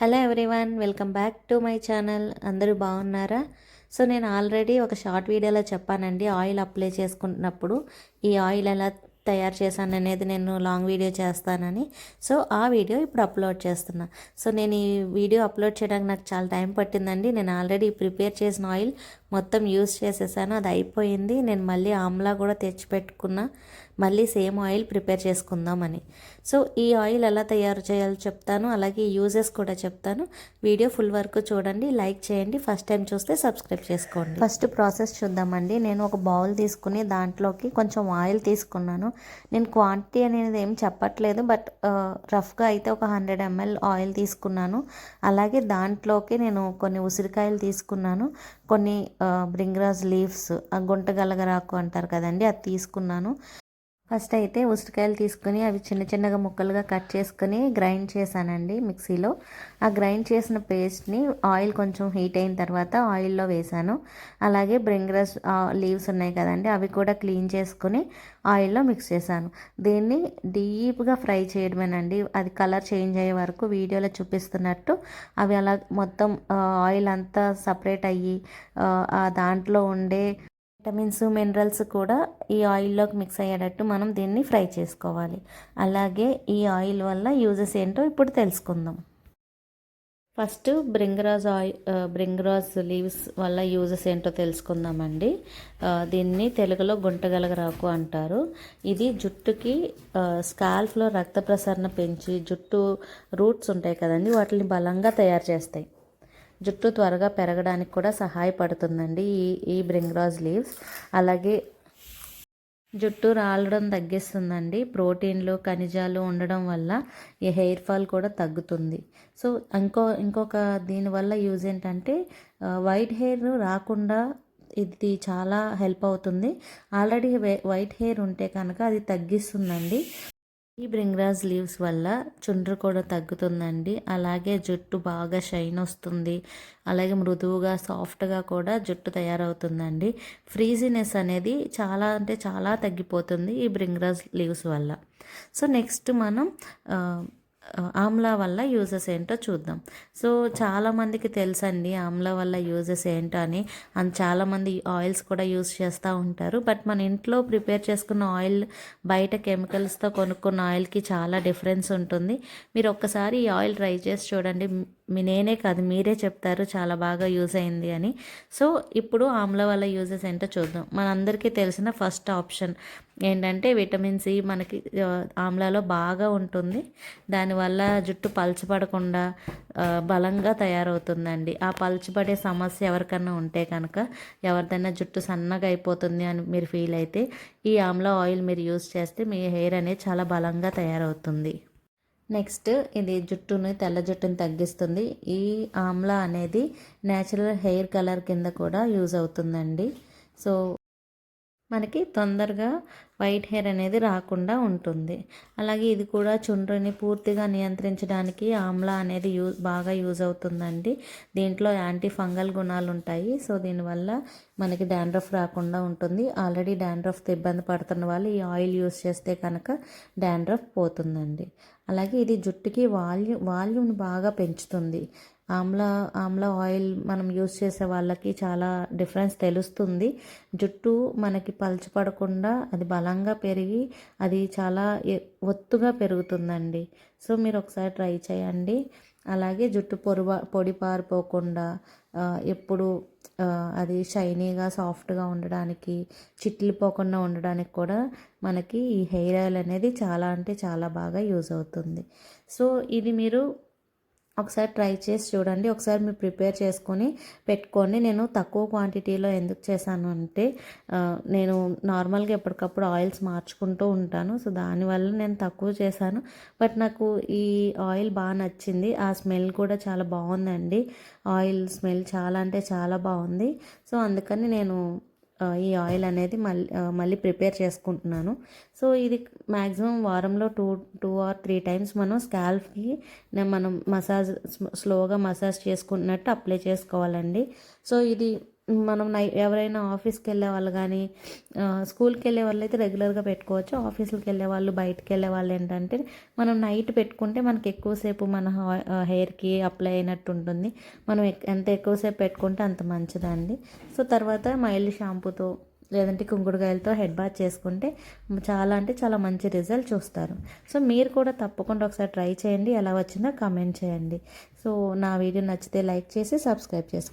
Hello everyone welcome back to my channel. అందరూ బాగున్నారా? So నేను ఆల్రెడీ ఒక షార్ట్ వీడియోలో చెప్పానండి ఆయిల్ అప్లై చేసుకుంటున్నప్పుడు. ఈ ఆయిల్ ఎలా తయారు చేశాను అనేది నేను లాంగ్ వీడియో చేస్తానని. సో ఆ వీడియో ఇప్పుడు అప్లోడ్ చేస్తున్నా. సో నేను ఈ వీడియో అప్లోడ్ చేయడానికి నాకు చాలా టైం పట్టిందండి. నేను ఆల్రెడీ ప్రిపేర్ చేసిన ఆయిల్ మొత్తం యూస్ చేసేసాను అది అయిపోయింది. నేను మళ్ళీ ఆమ్లా కూడా తెచ్చిపెట్టుకున్నా. మళ్ళీ సేమ్ ఆయిల్ ప్రిపేర్ చేసుకుందామని. సో ఈ ఆయిల్ ఎలా తయారు చేయాలో చెప్తాను అలాగే యూజెస్ కూడా చెప్తాను. వీడియో ఫుల్ వరకు చూడండి లైక్ చేయండి. ఫస్ట్ టైం చూస్తే సబ్స్క్రైబ్ చేసుకోండి. ఫస్ట్ ప్రాసెస్ చూద్దామండి. నేను ఒక బౌల్ తీసుకుని దాంట్లోకి కొంచెం ఆయిల్ తీసుకున్నాను. నేను క్వాంటిటీ అనేది ఏం చెప్పట్లేదు బట్ రఫ్గా అయితే ఒక హండ్రెడ్ ఎంఎల్ ఆయిల్ తీసుకున్నాను. అలాగే దాంట్లోకి నేను కొన్ని ఉసిరికాయలు తీసుకున్నాను. కొన్ని బ్రింగ్రాజ్ లీవ్స్ గుంటగలగరాకు అంటారు కదండి అది తీసుకున్నాను. ఫస్ట్ అయితే ఉసిరికాయలు తీసుకుని అవి చిన్న చిన్నగా ముక్కలుగా కట్ చేసుకుని గ్రైండ్ చేశానండి మిక్సీలో. ఆ గ్రైండ్ చేసిన పేస్ట్ని ఆయిల్ కొంచెం హీట్ అయిన తర్వాత ఆయిల్లో వేశాను. అలాగే బ్రింగ్రస్ లీవ్స్ ఉన్నాయి కదండి అవి కూడా క్లీన్ చేసుకుని ఆయిల్లో మిక్స్ చేశాను. దీన్ని డీప్గా ఫ్రై చేయడమేనండి. అది కలర్ చేంజ్ అయ్యే వరకు వీడియోలో చూపిస్తున్నట్టు అవి అలా మొత్తం ఆయిల్ అంతా సపరేట్ అయ్యి దాంట్లో ఉండే విటమిన్స్ మినరల్స్ కూడా ఈ ఆయిల్లోకి మిక్స్ అయ్యేటట్టు మనం దీన్ని ఫ్రై చేసుకోవాలి. అలాగే ఈ ఆయిల్ వల్ల యూజెస్ ఏంటో ఇప్పుడు తెలుసుకుందాం. First bhringraj oil bhringraj leaves వల్ల యూజెస్ ఏంటో తెలుసుకుందామండి. దీన్ని తెలుగులో గుంటగలగరాకు అంటారు. ఇది జుట్టుకి స్కాల్ఫ్లో రక్త ప్రసరణ పెంచి జుట్టు రూట్స్ ఉంటాయి కదండి వాటిని బలంగా తయారు చేస్తాయి. జుట్టు త్వరగా పెరగడానికి కూడా సహాయపడుతుందండి ఈ ఈ బ్రింగ్రాజ్ లీవ్స్. అలాగే జుట్టు రాలడం తగ్గిస్తుందండి. ప్రోటీన్లు ఖనిజాలు ఉండడం వల్ల ఈ హెయిర్ ఫాల్ కూడా తగ్గుతుంది. సో ఇంకో ఇంకొక దీనివల్ల యూజ్ ఏంటంటే వైట్ హెయిర్ రాకుండా ఇది చాలా హెల్ప్ అవుతుంది. ఆల్రెడీ వైట్ హెయిర్ ఉంటే కనుక అది తగ్గిస్తుందండి. ఈ బ్రింగ్రాజ్ లీవ్స్ వల్ల చుండ్రు కూడా తగ్గుతుందండి. అలాగే జుట్టు బాగా షైన్ వస్తుంది. అలాగే మృదువుగా సాఫ్ట్గా కూడా జుట్టు తయారవుతుందండి. ఫ్రీజినెస్ అనేది చాలా అంటే చాలా తగ్గిపోతుంది ఈ బ్రింగ్రాజ్ లీవ్స్ వల్ల. సో నెక్స్ట్ మనం ఆమ్లా వల్ల యూజెస్ ఏంటో చూద్దాం. సో చాలామందికి తెలుసండి ఆమ్లా వల్ల యూజెస్ ఏంటో అని. అండ్ చాలామంది ఆయిల్స్ కూడా యూజ్ చేస్తూ ఉంటారు. బట్ మన ఇంట్లో ప్రిపేర్ చేసుకున్న ఆయిల్ బయట కెమికల్స్తో కొనుక్కున్న ఆయిల్కి చాలా డిఫరెన్స్ ఉంటుంది. మీరు ఒక్కసారి ఈ ఆయిల్ ట్రై చేసి చూడండి. మీ నేనే కాదు మీరే చెప్తారు చాలా బాగా యూజ్ అయింది అని. సో ఇప్పుడు ఆమ్ల వల్ల యూజెస్ ఏంటో చూద్దాం. మనందరికీ తెలిసిన ఫస్ట్ ఆప్షన్ ఏంటంటే విటమిన్ సి మనకి ఆమ్లాలో బాగా ఉంటుంది. దానివల్ల జుట్టు పలచబడకుండా బలంగా తయారవుతుందండి. ఆ పలచబడే సమస్య ఎవరికన్నా ఉంటే కనుక ఎవరిదైనా జుట్టు సన్నగా అయిపోతుంది అని మీరు ఫీల్ అయితే ఈ ఆమ్లా ఆయిల్ మీరు యూజ్ చేస్తే మీ హెయిర్ అనేది చాలా బలంగా తయారవుతుంది. నెక్స్ట్ ఇది జుట్టుని తెల్ల జుట్టుని తగ్గిస్తుంది. ఈ ఆమ్లా అనేది న్యాచురల్ హెయిర్ కలర్ కింద కూడా యూజ్ అవుతుందండి. సో మనకి తొందరగా వైట్ హెయిర్ అనేది రాకుండా ఉంటుంది. అలాగే ఇది కూడా చుండ్రుని పూర్తిగా నియంత్రించడానికి ఆమ్లా అనేది యూజ్ బాగా యూజ్ అవుతుందండి. దీంట్లో యాంటీ ఫంగల్ గుణాలు ఉంటాయి. సో దీనివల్ల మనకి డాండ్రఫ్ రాకుండా ఉంటుంది. ఆల్రెడీ డాండ్రఫ్తో ఇబ్బంది పడుతున్న వాళ్ళు ఈ ఆయిల్ యూస్ చేస్తే కనుక డాండ్రఫ్ పోతుందండి. అలాగే ఇది జుట్టుకి వాల్యూ వాల్యూమ్ని బాగా పెంచుతుంది. ఆమ్లా ఆమ్లా ఆయిల్ మనం యూస్ చేసే వాళ్ళకి చాలా డిఫరెన్స్ తెలుస్తుంది. జుట్టు మనకి పలచపడకుండా అది బలంగా పెరిగి అది చాలా ఒత్తుగా పెరుగుతుందండి. సో మీరు ఒకసారి ట్రై చేయండి. అలాగే జుట్టు పొడిబా పొడి పారిపోకుండా ఎప్పుడు అది షైనీగా సాఫ్ట్గా ఉండడానికి చిట్లిపోకుండా ఉండడానికి కూడా మనకి ఈ హెయిర్ ఆయిల్ అనేది చాలా అంటే చాలా బాగా యూజ్ అవుతుంది. సో ఇది మీరు ఒకసారి ట్రై చేసి చూడండి. ఒకసారి మీరు ప్రిపేర్ చేసుకొని పెట్టుకోండి. నేను తక్కువ క్వాంటిటీలో ఎందుకు చేశాను అంటే నేను నార్మల్గా ఎప్పటికప్పుడు ఆయిల్స్ మార్చుకుంటూ ఉంటాను. సో దానివల్ల నేను తక్కువ చేశాను. బట్ నాకు ఈ ఆయిల్ బాగా నచ్చింది. ఆ స్మెల్ కూడా చాలా బాగుందండి. ఆయిల్ స్మెల్ చాలా అంటే చాలా బాగుంది. సో అందుకని నేను ఈ ఆయిల్ అనేది మళ్ళీ మళ్ళీ ప్రిపేర్ చేసుకుంటున్నాను. సో ఇది మ్యాక్సిమం వారంలో two two or three times మనం స్కాల్ఫ్కి మనం మసాజ్ స్లోగా మసాజ్ చేసుకుంటున్నట్టు అప్లై చేసుకోవాలండి. సో ఇది మనం నై ఎవరైనా ఆఫీస్కి వెళ్ళే వాళ్ళు కానీ స్కూల్కి వెళ్ళే వాళ్ళు అయితే రెగ్యులర్గా పెట్టుకోవచ్చు. ఆఫీసులకు వెళ్ళే వాళ్ళు బయటకు వెళ్ళే వాళ్ళు ఏంటంటే మనం నైట్ పెట్టుకుంటే మనకి ఎక్కువసేపు మన హెయిర్కి అప్లై అయినట్టు ఉంటుంది మనం ఎంత ఎక్కువసేపు పెట్టుకుంటే అంత మంచిదండి. సో తర్వాత మైల్డ్ షాంపూతో లేదంటే కుంకుడుకాయలతో హెడ్ బాత్ చేసుకుంటే చాలా అంటే చాలా మంచి రిజల్ట్ చూస్తారు. సో మీరు కూడా తప్పకుండా ఒకసారి ట్రై చేయండి. ఎలా వచ్చిందో కామెంట్ చేయండి. సో నా వీడియో నచ్చితే లైక్ చేసి సబ్స్క్రైబ్ చేసుకోండి.